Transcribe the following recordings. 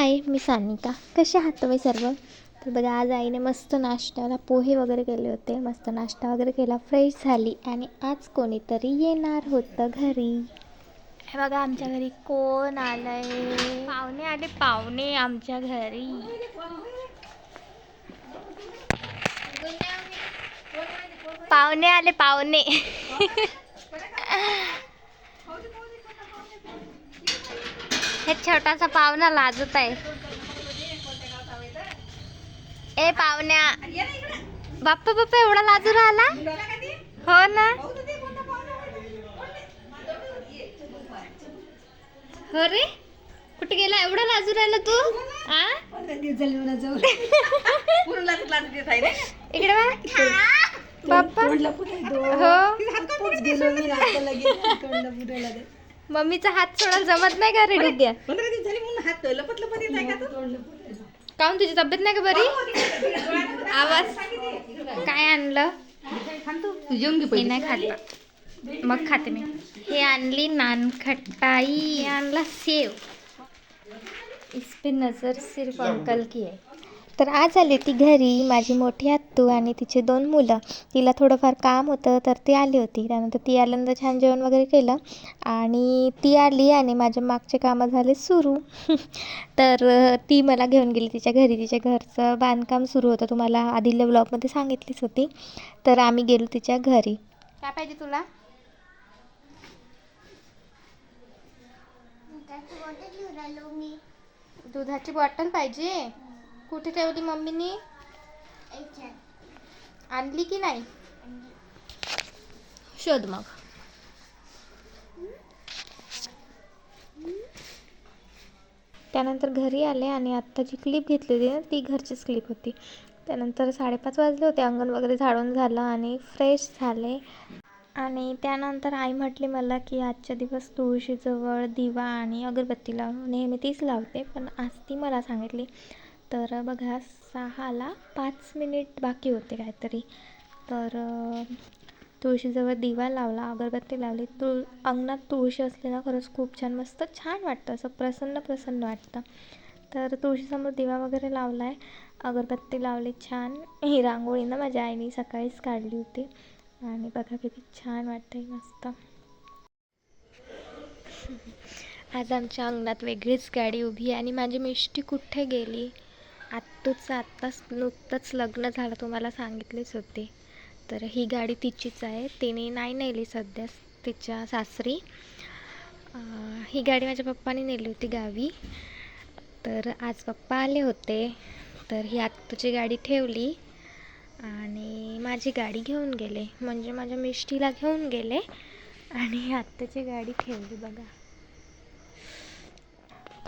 हाय मी सानिका. कसे आहात तुम्ही सर्व? तर बघा आज आईने मस्त नाश्त्याला पोहे वगैरे केले होते. मस्त नाश्ता वगैरे केला फ्रेश झाली आणि आज कोणीतरी येणार होतं घरी. हे बघा आमच्या घरी कोण आलंय? पाहुणे आले पाहुणे आमच्या घरी. पाहुणे आले पाहुणे. हे छोटासा पाहुणा लाजत आहे. ए पाहुण्या. बाप्पा बाप्पा एवढा लाजू राहिला? हो ना. हो रे. कुठे गेला? एवढा लाजू राहिला तू? आ? इकडे. बाप्पा. हो. मम्मीचा हात सोडायला जमत नाही का रे डुग्या काऊन तुझी तब्येत नाही का बरी? आवाज. काय आणलं? मी नाही खात मग खाते मी. हे आणली नानखटाई. आणला सेव. इस पे नजर सिर्फ अंकल की आहे. तर आज आली ती घरी माझी मोठी आत्तू आणि तिचे दोन मुलं. तिला थोडंफार काम होतं तर ती आली होती. त्यानंतर ती आल्यानंतर छान जेवण वगैरे केलं. आणि ती आली आणि माझ्या मागचे कामं झाले सुरू. तर ती मला घेऊन गेली तिच्या घरी. तिच्या घरचं बांधकाम सुरू होतं. तुम्हाला आधील्या ब्लॉगमध्ये सांगितलीच होती. तर आम्ही गेलो तिच्या घरी. काय पाहिजे तुला? दुधाची बॉटल पाहिजे? कुठे ठेवली मम्मीनी? आणली की नाही? शोध मग. त्यानंतर घरी आले आणि आत्ता जी क्लिप घेतली होती ना ती घरचीच क्लिप होती. त्यानंतर साडेपाच वाजले होते अंगण वगैरे झाडून झालं आणि फ्रेश झाले. आणि त्यानंतर आई म्हटली मला की आजच्या दिवस तुळशीजवळ दिवा आणि अगरबत्ती लावून नेहमी तीच लावते. पण आज ती मला सांगितली तर बघा सहाला पाच मिनिट बाकी होते काहीतरी. तर तुळशीजवळ दिवा लावला अगरबत्ती लावली. तुळ अंगणात तुळशी असली ना खरंच खूप छान मस्त छान वाटतं असं प्रसन्न प्रसन्न वाटतं. तर तुळशीसमोर दिवा वगैरे लावला आहे अगरबत्ती लावली छान. ही रांगोळी ना माझ्या आईने सकाळीच काढली होती. आणि बघा किती छान वाटतंय मस्त. आज आमच्या अंगणात वेगळीच गाडी उभी आहे आणि माझी मिष्टी कुठे गेली? आत्तूचं आत्ताच नुकतंच लग्न झालं तुम्हाला सांगितलेच होते. तर ही गाडी तिचीच आहे. तिने नाही नेली सध्या तिच्या सासरी. ही गाडी माझ्या पप्पाने नेली होती गावी. तर आज पप्पा आले होते. तर ही आत्तूची गाडी ठेवली आणि माझी गाडी घेऊन गेले. म्हणजे माझ्या मिष्टीला घेऊन गेले आणि आत्ताची गाडी ठेवली बघा.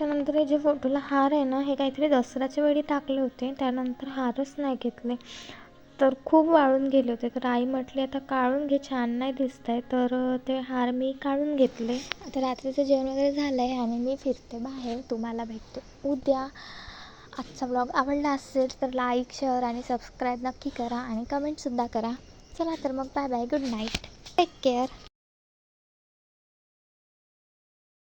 त्यानंतर हे जे फोटोला हार आहे ना हे काहीतरी दसऱ्याच्या वेळी टाकले होते. त्यानंतर हारच नाही घेतले. तर खूप वाळून गेले होते. तर आई म्हटली आता काढून घे छान नाही दिसत आहे तर ते हार मी काढून घेतले. आता रात्रीचं जेवण वगैरे झालं आहे आणि मी फिरते बाहेर. तुम्हाला भेटते उद्या. आजचा ब्लॉग आवडला असेल तर लाईक शेअर आणि सबस्क्राईब नक्की करा आणि कमेंटसुद्धा करा. चला तर मग bye bye good night take care